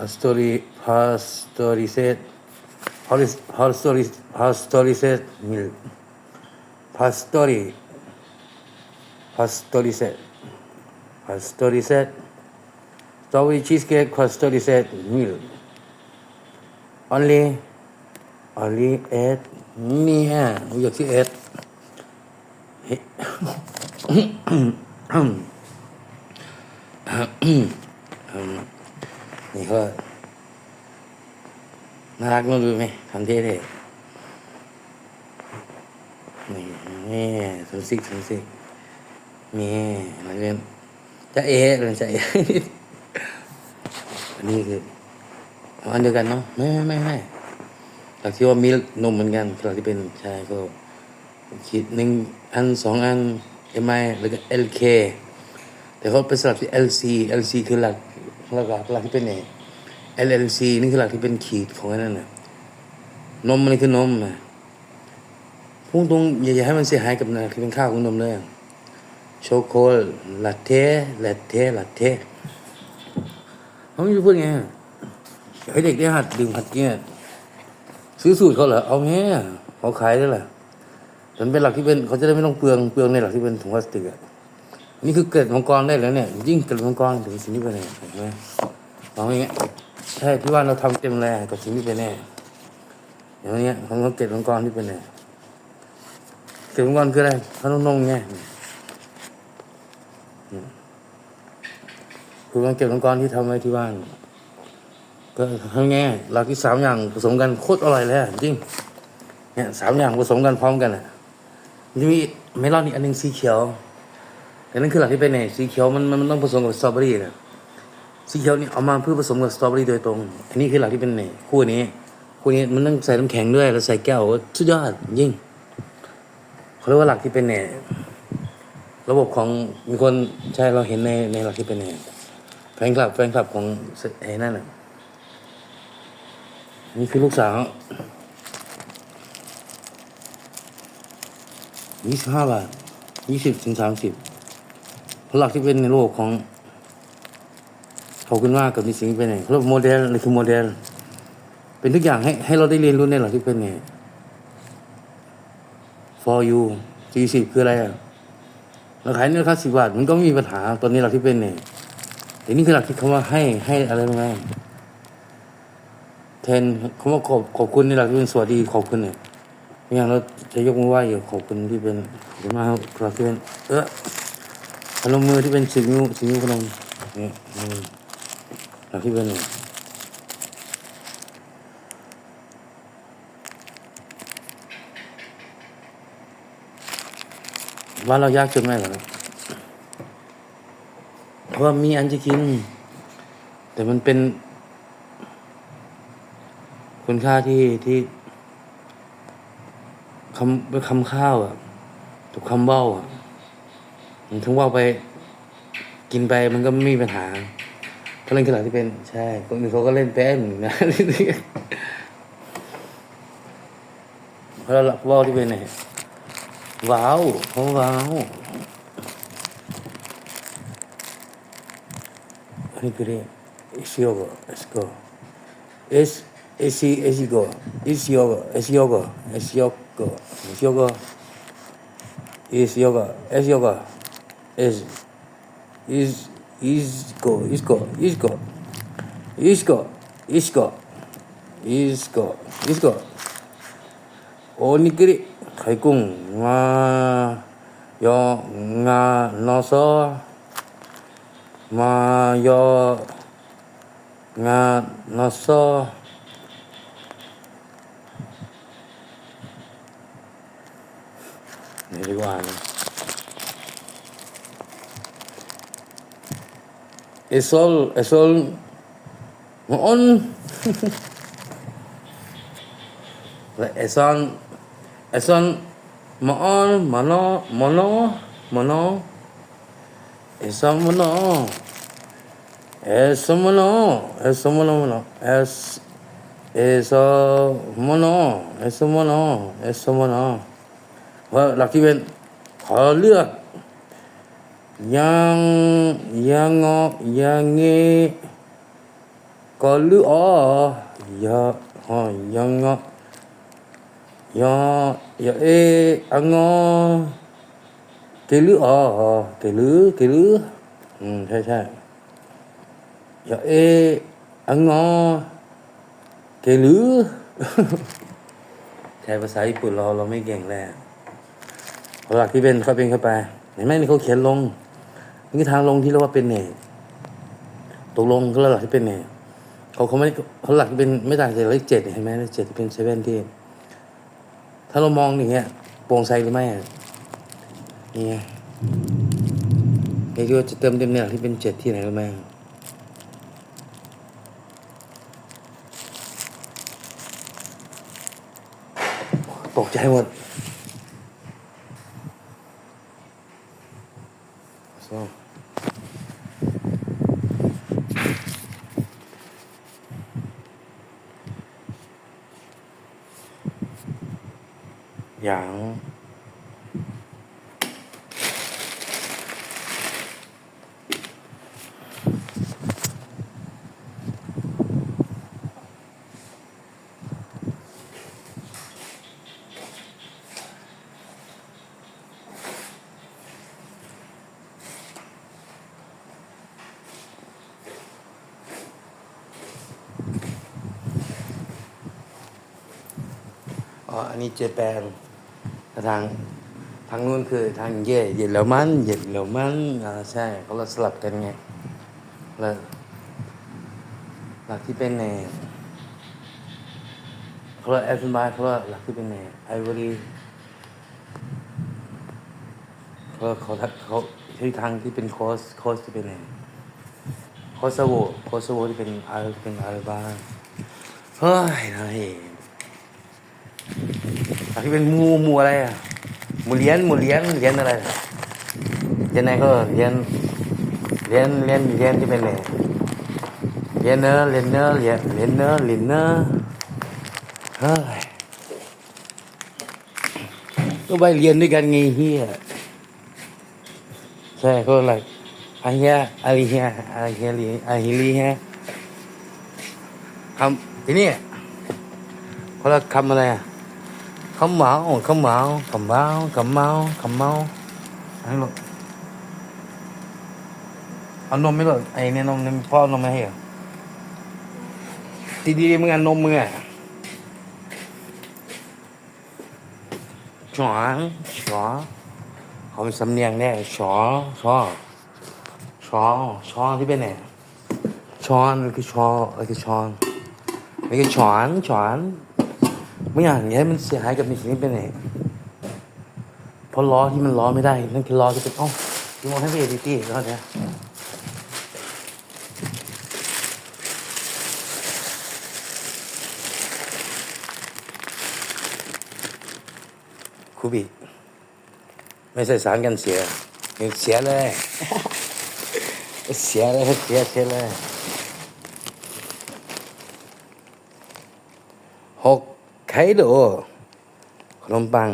pastori pasteurized Paris- pastori- pasteurized milk pastori pasteurized pasteurized strawberry cheesecake pasteurized milk only only eight เนี่ยอยากชื่อเอ็ดเฮ้ย นี่ก็น่ารักน่าดูไหมทำเท่ๆนี่นี่สันซิกสันซิกนี่อะไรเป็นจะเอ๋เป็นจะเอ๋อันนี้คืออันเดียวกันเนาะไม่ไม่ไม่ไม่หลักที่ว่ามีนมเหมือนกันหลักที่เป็นชายก็ขีดหนึ่งอันสองอันเอ็มไอแล้วก็เอลเคแต่เขาไปสลับที่ LC LC คือหลัก หลักหลักที่เป็นเนี่ย LLC นี่คือหลักที่เป็นขีดของอันนั้นน่ะนมมันคือนมนะพูดตรงอย่าให้มันเสียหายกับนะที่เป็นข้าวของนมเลยอะโชโคลาเต้ลาเต้ลาเต้เขาไม่รู้พูดไงให้เด็กได้หัดดื่มหัดกินซื้อสูตรเขาเหรอเอาแง่เขาขายได้แหละมันเป็นหลักที่เป็นเขาจะได้ไม่ต้องเปลืองเปลืองในหลักที่เป็นถุงพลาสติกอะ นี่คือเกล็ดมังกรได้แล้วเนี่ย ยิ่งเกล็ดมังกรถึงสิ่งนี้ไปเลยเห็นไหมเอาอย่างเงี้ยใช่ที่ว่าเราทำเต็มแรงกับสิ่งที่เป็นแน่อย่างเงี้ยของเราเก็บมังกรที่เป็นแน่เก็บมังกรคืออะไรขนมนมไงอืมคือการเก็บมังกรที่ทำไว้ที่บ้านก็ทำไงหลักที่สามอย่างผสมกันโคตรอร่อยเลยจริงเนี่ยสามอย่างผสมกันพร้อมกันอะมันจะมีเมลอนอีกอันหนึ่งสีเขียว แต่นั่นคือหลักที่เป็นไงสีเขียวมันมันต้องผสมกับสตรอเบอรี่นะสีเขียวนี่เอามาเพื่อผสมกับสตรอเบอรี่โดยตรง อันนี้คือหลักที่เป็นเนยคู่นี้ คู่นี้มันต้องใส่น้ำแข็งด้วยแล้วใส่แก้วสุดยอดยิ่งเขาเรียกว่าหลักที่เป็นเนยระบบของมีคนใช่เราเห็นในในหลักที่เป็นเนยแฟนคลับแฟนคลับของไอ้นั่นน่ะนี่คือลูกสาวยี่สิบห้าบาทยี่สิบถึงสามสิบ หลักที่เป็นในโลกของขอบคุณมากกับนิสิ่งที่เป็นไงเขาเรียกโมเดลนี่คือโมเดล เป็นทุกอย่างให้ให้เราได้เรียนรู้ในหลักที่เป็นไง for you สี่สิบคืออะไรอะเราขายในราคาสิบบาทมันก็ไม่มีปัญหาตอนนี้หลักที่เป็นเนี่ยแต่นี่คือหลักที่คำว่าให้ให้อะไรรู้ไหมแทนคำว่าขอบขอบคุณในหลักที่เป็นสวัสดีขอบคุณเนี่ยอย่างเราจะยกมือไหว้อยู่ขอบคุณที่เป็นขอบคุณมากครับหลักที่เป็นเออ พนมมือที่เป็นสิบนิ้วสิบนิ้วพนมเนี่ยอืมหลักที่เป็นเนี่ยบ้าเรายากจนไหมเหรอเพราะมีอันจะกิน แต่มันเป็น คุณค่าที่ที่คำเป็นคำข้าวอะกับคำเบ้าอะ มันทั้งว่าไปกินไปมันก็ไม่มีปัญหาเขาเล่นขนาดที่เป็น ใช่คนอื่นเขาก็เล่นเป็นนะเพราะเราหลักว่าวที่เป็นไงว้าวเขาว้าวอันนี้คือเรียก is yoga let's go is is is yoga is yoga is yoga is yoga is yoga is yoga is yoga is is is go is go is go is go is go is go is go โอนิกิริไข่กุ้งงายองานอซอมายองานอซอนี่ดีก is is is go is go is go is go is go is go O nikiri, kaikung, nga, yo, nga, noso. にぎりかいくんがよがのそまよがのそ寝るわねาหลักที่เป็นขอเลือกยังยังงอยังเงก็ลืออ๋อยาฮอยังง ยังยังอยังเงีกลายาเออังอเกลืออ๋อเกลือเกลืออืมใช่ใช่อย่าเออังอเกลือใช้ภาษาญี่ปุ่นเราเราไม่เก่งแล้วหลักที่เป็นเขาเป็นเข้าไปเห็นไหมนี่เขาเขียนลง นี่ทางลงที่เรียกว่าเป็นเนตตกลงเขาหลักที่เป็นเนเขาเขาไม่เขาหลักเป็นไม่ต่างจากเลขเจ็ดเห็นไหมเลขเจ็ดเป็นเซเว่นที่ ถ้าเรามองอย่างเงี้ยโปร่งใสหรือไม่อะนี่ไงนี่ที่ว่าจะเติมเต็มเนี่ยที่เป็นเจ็ดที่ไหนรู้ไหมตกใจหมด So. อ อย่างอ๋ออันนี้เจแปน ทางทางนู้นคือทางเย่เยอรมันเยอรมันอ่าใช่เขาเราสลับกันไงแล้วหลักที่เป็นในเขาเรียกแอฟริกาเขาเรียกหลักที่เป็นในไอวอรีเขาเขาเขาที่ทางที่เป็นโคสโคสที่เป็นในโคสโวโคสโวที่เป็นอาเป็นอาราบาเฮ้ยนายอัน ที่เป็นมูมูอะไรอะมูเลี้ยนมูเลี้ยนเลี้ยนอะไรเลี้ยนไหนก็เลี้ยนเลี้ยนเลี้ยนเลี้ยนที่เป็นอะไรเลี้ยนเนอร์เลี้ยนเนอร์เลี้ยนเลี้ยนเนอร์เลี้ยนเนอร์เฮ้ยก็ไปเรียนด้วยกันไงเฮียใช่ก็อะไรอาเฮียอาลีเฮียอาเฮียลีอาฮิลีเฮียคำทีนี้เขาเรียกคำอะไรอะ ขมเมาขมเมาขมเมาขมเมาขมเมาให้ลูกเอานมไม่หรอไอ้เนี่ยนมนี่พ่อนมไม่ให้เหดีๆมึงอะนมมึงอะชอชอเขาเป็นสำเนียงแน่ชอชอชอชอที่เป็นไหนช้อนคือชอคือช้อนนี่คือช้อนช้อน ไม่อยากให้มันเสียหายกับในสิ่งนี้เป็นไงเพราะล้อที่มันล้อไม่ได้ นั่นคือล้อที่เป็นอ้าที่มองให้พี่เอดีตี้แล้วเนี่ยคูบิไม่ใส่สารกันเสียเสียเลย เสียเลยเสียเสียเลยหก ไคโดขนมปัง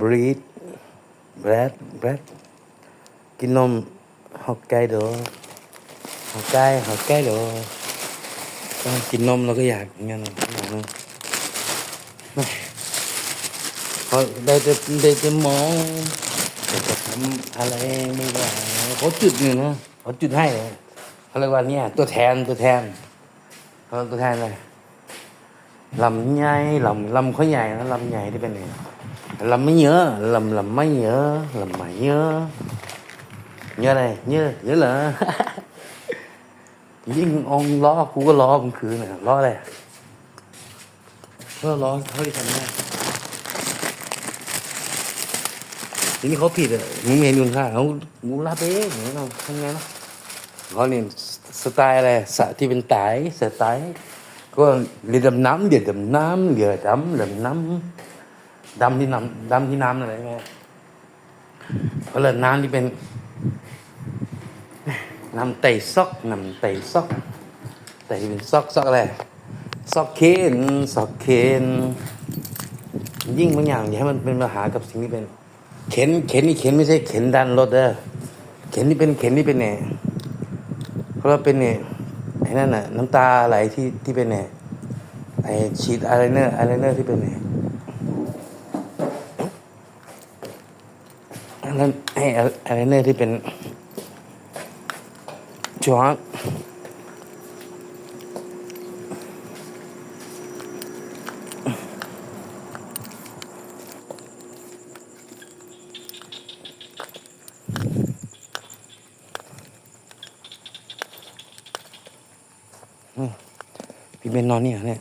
บรีดแบรดแบรดกินนมฮอกไกโดฮอกไกฮอกไกโดกินนมเราก็อยากอย่างนั้นนะเขาได้แต่ได้แต่มองจะทำอะไรไม่ได้เขาจุดหนึ่งนะเขาจุดให้เลยเขาเรียกว่าเนี่ยตัวแทนตัวแทนเขาตัวแทนเลย ลำใหญ่ลำลำเขาใหญ่นะลำใหญ่ที่เป็นไงลำไม่เยอะลำลำไม่เยอะลำไม่เยอะเยอะอะไรเยอะเยอะเหรอยิ่งองล้อกูก็ล้อกลางคืนน่ะล้ออะไรก็ล้อเท่าที่ทำได้ทีนี้เขาผิดอะมึงเห็นคุณค่าเขากูรับเองเราทำไงเนาะเขาเนี่ยสไตล์อะไรสะที่เป็นไตสไตล์ có lìa đầm nắm lìa đầm nam lìa đắm đầm nắm đâm ที่น้ำดำที่น้ำนั่นแหละไงเพราะเลยน้ำที่เป็นน้ำไตซอกน้ำไตซอกไตเป็นซอกซอกอะไรซอกเคนซอกเคนยิ่งบางอย่างอย่าให้มันเป็นปัญหากับสิ่งที่เป็น เข็นเข็นนี่เข็นไม่ใช่เข็นดันรถเด้อเข็นนี่เป็นเข็นนี่เป็นเนี่ยเพราะว่าเป็นเนี่ย ไอ้นั่นน่ะ น้ำตาไหลที่ที่เป็นเนี่ยไอ้ฉีดอะไรเนอร์อะไรเนอร์ที่เป็นเนี่ยอันนั้นไอ้อะไรเนอร์ที่เป็นจอร์ เบนนอนเนี่ยเนี่ย